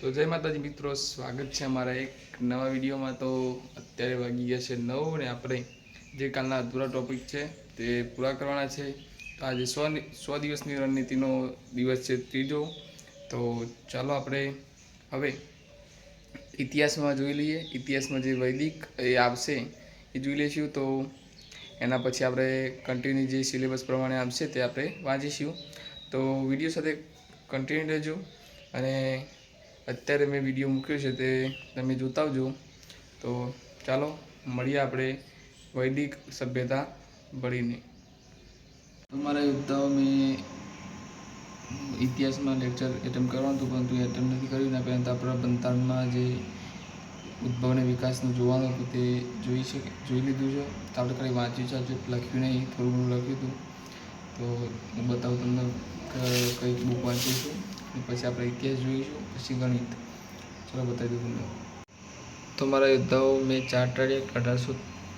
તો જય માતાજી મિત્રો, સ્વાગત છે અમારા એક નવા વિડીયોમાં. તો અત્યારે વાગી ગયા છે નવ ને આપણે જે કાલના અધૂરા ટોપિક છે તે પૂરા કરવાના છે. તો આજે સો સો દિવસની રણનીતિનો દિવસ છે ત્રીજો. તો ચાલો આપણે હવે ઇતિહાસમાં જોઈ લઈએ. ઇતિહાસમાં જે વૈદિક એ આવશે એ જોઈ લઈશું. તો એના પછી આપણે કન્ટિન્યુ જે સિલેબસ પ્રમાણે આવશે તે આપણે વાંચીશું. તો વીડિયો સાથે કન્ટિન્યુ રહેજો અને અત્યારે મેં વીડિયો મૂક્યો છે તે તમે જોતા આવજો. તો ચાલો, મળીએ આપણે વૈદિક સભ્યતા ભળીને. તમારા યોદ્ધાઓ મેં ઇતિહાસમાં લેક્ચર એટેમ્પ કરવાનું હતું, પરંતુ એટેમ્પ નથી કર્યું. ને પહેલાં આપણા બંધારણમાં જે ઉદ્ભવ અને વિકાસનું જોવાનું હતું તે જોઈ શકે, જોઈ લીધું છે. તો આપણે ખાલી વાંચ્યું છે, હજુ લખ્યું નહીં, થોડું ઘણું લખ્યું હતું. તો હું બતાવું તમને કંઈક બુક વાંચું છું. પછી આપણે ઇતિહાસ જોઈશું, પછી ગણિત. ચલો બતાવી દઉં મારા યોદ્ધાઓ મેં ચાર્ટર્ડ એક્ટ અઢારસો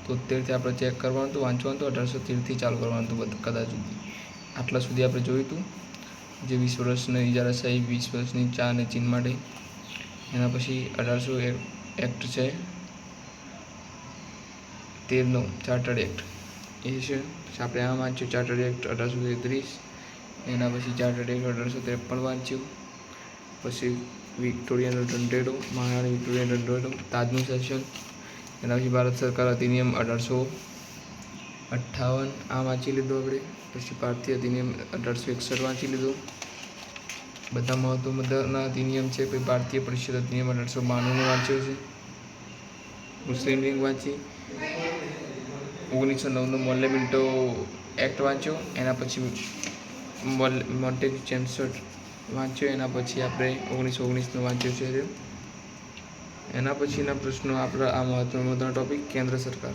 તોતેરથી આપણે ચેક કરવાનું હતું, વાંચવાનું હતું, અઢારસો તેરથી ચાલુ કરવાનું હતું કદાચ સુધી. આટલા સુધી આપણે જોયું હતું જે વીસ વર્ષની ઇજારાશાહી વીસ વર્ષની ચા અને ચીન માટે. એના પછી અઢારસો એક્ટ છે. તેરનો ચાર્ટર્ડ એક્ટ. એ છે. આપણે આ વાંચ્યું, ચાર્ટર્ડ એક્ટ અઢારસો તેત્રીસ. એના પછી ચાર્ટર્ડ એક્ટ અઢારસો ત્રેપન વાંચ્યું. પછી વિક્ટોરિયાનો ઢંઢેરો મહારાણી વિક્ટોરિયા ઢંઢેરો તાજનું સેશન એના પછી ભારત સરકાર અધિનિયમ અઢારસો અઠ્ઠાવન આ વાંચી લીધું આપણે. પછી ભારતીય અધિનિયમ અઢારસો એકસઠ વાંચી લીધું. બધા મહત્વના અધિનિયમ છે, પછી ભારતીય પરિષદ અધિનિયમ અઢારસો બાણુંનો વાંચ્યો છે. મુસ્લિમ લીગ વાંચી. ઓગણીસો નવનો મોલ્લે મિન્ટો એક્ટ વાંચ્યો. એના પછી મોલ, મોન્ટેગ ચેમ્સટ વાંચ્યો. એના પછી આપણે ઓગણીસો ઓગણીસનું વાંચ્યું છે એના પછીના પ્રશ્નો આપણા આ મહત્વનો મહત્વનો ટોપિક કેન્દ્ર સરકાર.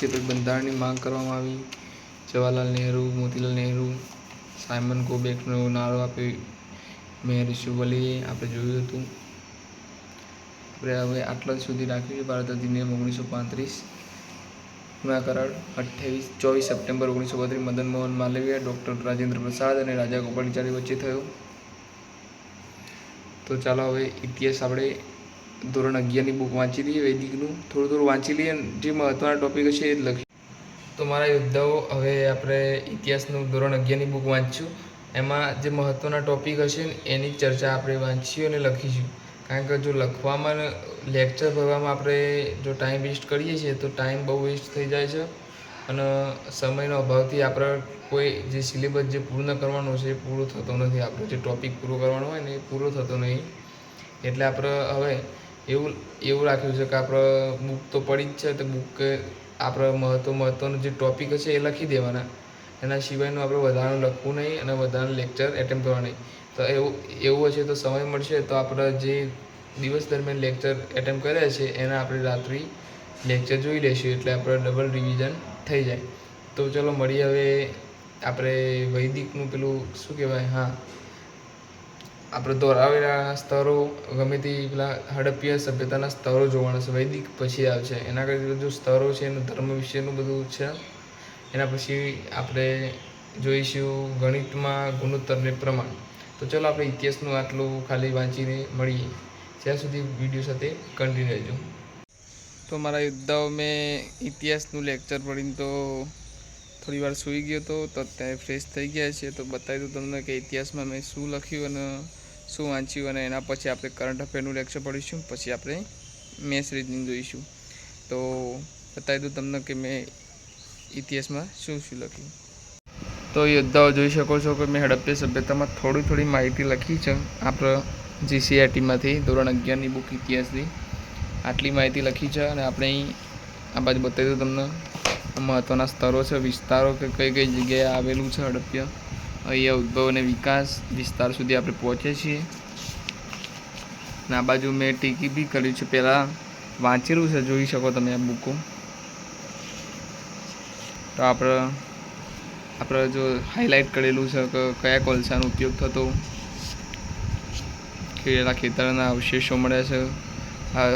જે બંધારણની માંગ કરવામાં આવી. જવાહરલાલ નહેરુ, મોતીલાલ નહેરુ, સાયમન કોબેકનો નારો આપ્યો મેયર યુસુફઅલીએ આપણે જોયું હતું. આપણે હવે આટલા સુધી રાખ્યું છે. ભારત અધિનિયમ ઓગણીસો પાંત્રીસ. કરાર. અઠ્યાવીસ ચોવીસ સપ્ટેમ્બર ઓગણીસો બત્રીસ મદન મોહન માલવીય, ડૉક્ટર રાજેન્દ્ર પ્રસાદ અને રાજા ગોપાલચારી વચ્ચે થયો. તો ચાલો હવે ઇતિહાસ આપણે ધોરણ અગિયારની બુક વાંચી લઈએ, વૈદિકનું. થોડું થોડું વાંચી લઈએ, જે મહત્ત્વના ટોપિક હશે એ જ લખીએ. તો મારા યોદ્ધાઓ, હવે આપણે ઇતિહાસનું ધોરણ અગિયારની બુક વાંચીશું. એમાં જે મહત્ત્વના ટોપિક હશે ને એની ચર્ચા આપણે વાંચીએ અને લખીશું. કારણ કે જો લખવામાં લેક્ચર ભરવામાં આપણે જો ટાઈમ વેસ્ટ કરીએ છીએ, તો ટાઈમ બહુ વેસ્ટ થઈ જાય છે. અને સમયનો અભાવથી આપણે કોઈ જે સિલેબસ જે પૂર્ણ કરવાનો છે, એ પૂરું થતો નથી. આપણો જે ટોપિક પૂરો કરવાનો હોય ને, એ પૂરો થતો નહીં. એટલે આપણે હવે એવું એવું રાખ્યું છે કે આપણે બુક તો પડી જ છે, તો બુક આપણે મહત્વ મહત્ત્વનો જે ટોપિક હશે એ લખી દેવાના. એના સિવાયનું આપણે વધારાનું લખવું નહીં અને વધારાનું લેક્ચર એટેમ્પ કરવા નહીં. તો એવું એવું હશે તો સમય મળશે. તો આપણે જે દિવસ દરમિયાન લેક્ચર એટેમ્પ કર્યા છે, એના આપણે રાત્રિ લેક્ચર જોઈ લઈશું. એટલે આપણે ડબલ રિવિઝન થઈ જાય. તો ચલો મળીએ હવે આપણે વૈદિકનું પેલું શું કહેવાય? હા. આપણે દોરાવેલા સ્તરો, ગમે તે પેલા હડપ્પીય સભ્યતાના સ્તરો જોવાના છે. વૈદિક પછી આવશે. એના કરતાં બધું સ્તરો છે, એનું ધર્મ વિશેનું બધું છે. એના પછી આપણે જોઈશું ગણિતમાં ગુણોત્તર ને પ્રમાણ. તો ચલો આપણે ઇતિહાસનું આટલું ખાલી વાંચીને મળીએ. જ્યાં સુધી વીડિયો સાથે કન્ટિન્યુ રહેજો. તો મારા યોદ્ધાઓ મેં ઇતિહાસનું લેક્ચર પડીને તો થોડી વાર સૂઈ ગયો હતો તો અત્યારે ફ્રેશ થઈ ગયા છે તો બતાવી દઉં તમને કે ઇતિહાસમાં મેં શું લખ્યું અને શું વાંચ્યું અને એના પછી આપણે કરંટ અફેરનું લેક્ચર પડીશું. પછી આપણે મેથ્સ રીઝનિંગ જોઈશું. તો બતાવી દઉં તમને કે મેં ઇતિહાસમાં શું શું લખ્યું. તો યોદ્ધાઓ જોઈ શકો છો કે મેં હડપ્પી સભ્યતામાં થોડી થોડી માહિતી લખી છે. આપણે જીસીઆરટીમાંથી ધોરણ અગિયારની બુક ઇતિહાસની આટલી માહિતી લખી છે અને આપણે અહીં આ બાજુ બતાવી દઉં તમને. મહત્ત્વના સ્તરો છે, વિસ્તારો કે કઈ કઈ જગ્યાએ આવેલું છે હડપ્ય અહીંયા ઉદ્ભવ અને વિકાસ વિસ્તાર સુધી આપણે પહોંચીએ છીએ. અને આ બાજુ મેં ટીકી બી કર્યું છે. પહેલાં વાંચેલું છે, જોઈ શકો તમે આ બુકો. તો આપણે આપણે જો હાઇલાઇટ કરેલું છે કે કયા કોલસાનો ઉપયોગ થતો ખેડેલા ખેતરના અવશેષો મળ્યા છે, આ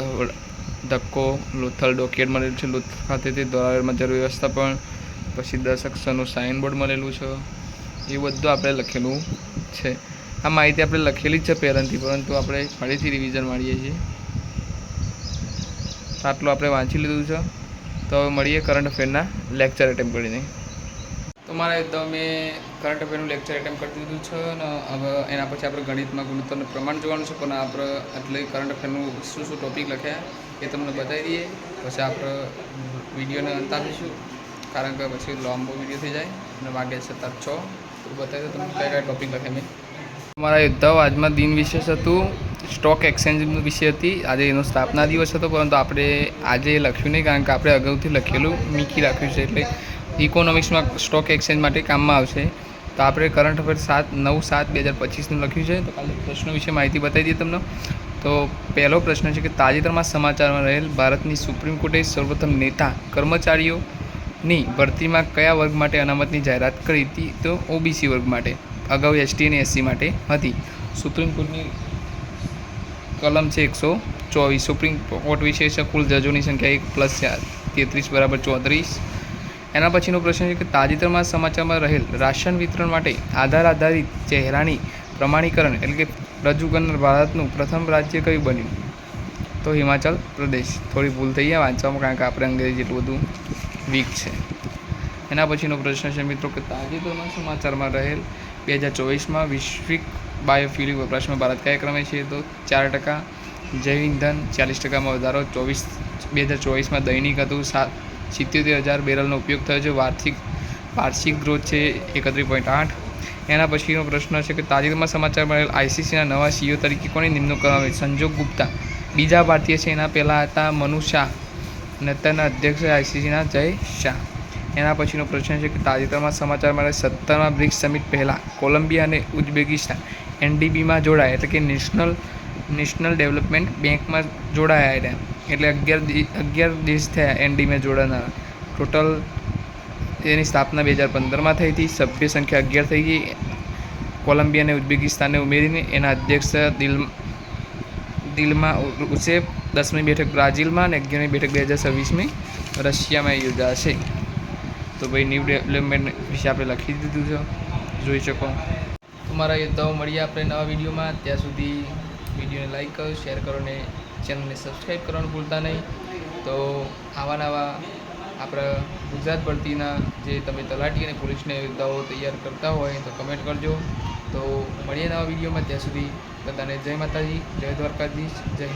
ધક્કો, લોથલ ડોકેટ મળેલું છે લોથલ ખાતેથી દોરાવેલ મજર વ્યવસ્થા પણ પછી દસ અક્ષરનું સાઇનબોર્ડ મળેલું છે, એ બધું આપણે લખેલું છે. આ માહિતી આપણે લખેલી જ છે પહેલાંથી, પરંતુ આપણે ફરીથી રિવિઝન મારીએ છીએ. આટલું આપણે વાંચી લીધું છે. તો હવે મળીએ કરંટ અફેરના લેક્ચર એટેમ્પ કરીને. તો મારા એકદમ મેં કરંટ અફેરનું લેક્ચર એટેમ્પ કરી દીધું છે અને હવે એના પછી આપણે ગણિતમાં ગુણોત્તરનું પ્રમાણ જોવાનું છે. પણ આપણે એટલે કરંટ અફેરનું શું શું ટોપિક લખ્યા એ તમને બતાવી દઈએ. પછી આપણે વિડીયોને અંત આપીશું. કારણ કે પછી લાંબો વીડિયો થઈ જાય અને વાગે છે તાર છ. તો બતાવી દો તમને કયા કયા ટોપિક લખ્યા મેં. મારા યોદ્ધાઓ આજમાં દિન વિશેષ હતું. સ્ટોક એક્સચેન્જનું વિશે હતી. આજે એનો સ્થાપના દિવસ હતો, પરંતુ આપણે આજે લખ્યું નહીં, કારણ કે આપણે અગાઉથી લખેલું મીકી રાખ્યું છે. એટલે ઇકોનોમિક્સમાં સ્ટોક એક્સચેન્જ માટે કામમાં આવશે. તો આપણે કરંટ અફેર સાત, નવ, સાત, બે હજાર પચીસનું લખ્યું છે. તો કાલે પ્રશ્નો વિશે માહિતી બતાવી દઈએ તમને. તો પહેલો પ્રશ્ન છે કે તાજેતરમાં સમાચારમાં રહેલ ભારતની સુપ્રીમ કોર્ટે સર્વપ્રથમ નેતા કર્મચારીઓની ભરતીમાં કયા વર્ગ માટે અનામતની જાહેરાત કરી હતી? તો ઓબીસી વર્ગ માટે, અગાઉ એસટી અને એસસી માટે હતી. સુપ્રીમ કોર્ટની કલમ છે એકસો ચોવીસ. સુપ્રીમ કોર્ટ વિશે કુલ જજોની સંખ્યા એક પ્લસ તેત્રીસ બરાબર ચોત્રીસ. એના પછીનો પ્રશ્ન છે કે તાજેતરમાં સમાચારમાં રહેલ રાશન વિતરણ માટે આધાર આધારિત ચહેરાની પ્રમાણીકરણ એટલે કે રજૂ કરનાર ભારતનું પ્રથમ રાજ્ય કયું બન્યું? તો હિમાચલ પ્રદેશ. થોડી ભૂલ થઈ ગયા, વાંચવામાં કારણ કે આપણે અંગ્રેજી એટલું બધું વીક છે. એના પછીનો પ્રશ્ન છે મિત્રો કે તાજેતરમાં સમાચારમાં રહેલ બે હજાર ચોવીસમાં વૈશ્વિક બાયોફ્યુલિક વપરાશમાં ભારત કયા ક્રમે છે? તો ચાર ટકા જૈવ ઇંધન ચાલીસ ટકામાં વધારો, ચોવીસ, બે હજાર ચોવીસમાં દૈનિક હતું, સાત સિત્યોતેર હજાર બેરલનો ઉપયોગ થયો છે. વાર્ષિક વાર્ષિક ગ્રોથ છે એકત્રીસ પોઈન્ટ આઠ. એના પછીનો પ્રશ્ન છે કે તાજેતરમાં સમાચાર મળેલ આઈસીસીના નવા સીઈઓ તરીકે કોની નિમણૂક કરવામાં આવી? સંજોગ ગુપ્તા. બીજા ભારતીય છે. એના પહેલાં હતા મનુ શાહ. અને અત્યારના અધ્યક્ષ આઈસીસીના જય શાહ. એના પછીનો પ્રશ્ન છે કે તાજેતરમાં સમાચાર મળે સત્તરમાં બ્રિક્સ સમિટ પહેલાં કોલંબિયા અને ઉઝબેકિસ્તાન એનડીબીમાં જોડાયા. એટલે કે નેશનલ નેશનલ ડેવલપમેન્ટ બેંકમાં જોડાયા એટલે એટલે અગિયાર અગિયાર દેશ થયા એનડીમાં જોડાનારા ટોટલ એની સ્થાપના બે હજાર પંદરમાં થઈ હતી. સભ્ય સંખ્યા અગિયાર થઈ ગઈ. કોલંબિયા અને ઉઝબેકિસ્તાનને ઉમેરીને એના અધ્યક્ષ દિલ, દિલમાં ઉસેફ દસમી બેઠક બ્રાઝિલમાં અને અગિયારમી બેઠક બે હજાર છવ્વીસમી રશિયામાં યોજાશે. તો ભાઈ ન્યૂ ડેવલપમેન્ટ વિશે આપણે લખી દીધું છે. જોઈ શકો. તો મારા યોદ્ધાઓ મળીએ આપણે નવા વિડીયોમાં. ત્યાં સુધી વિડીયોને લાઈક કરો શેર કરો ને ચેનલને સબસ્ક્રાઈબ કરવાનું ભૂલતા નહીં. તો આવા નવા આપણા ગુજરાત ભરતીના જે તમે તલાટી અને પોલીસને યોદ્ધાઓ તૈયાર કરતા હોય તો કમેન્ટ કરજો. તો મળીએ નવા વિડીયોમાં. ત્યાં સુધી બધાને જય માતાજી, જય દ્વારકાધીશ, જય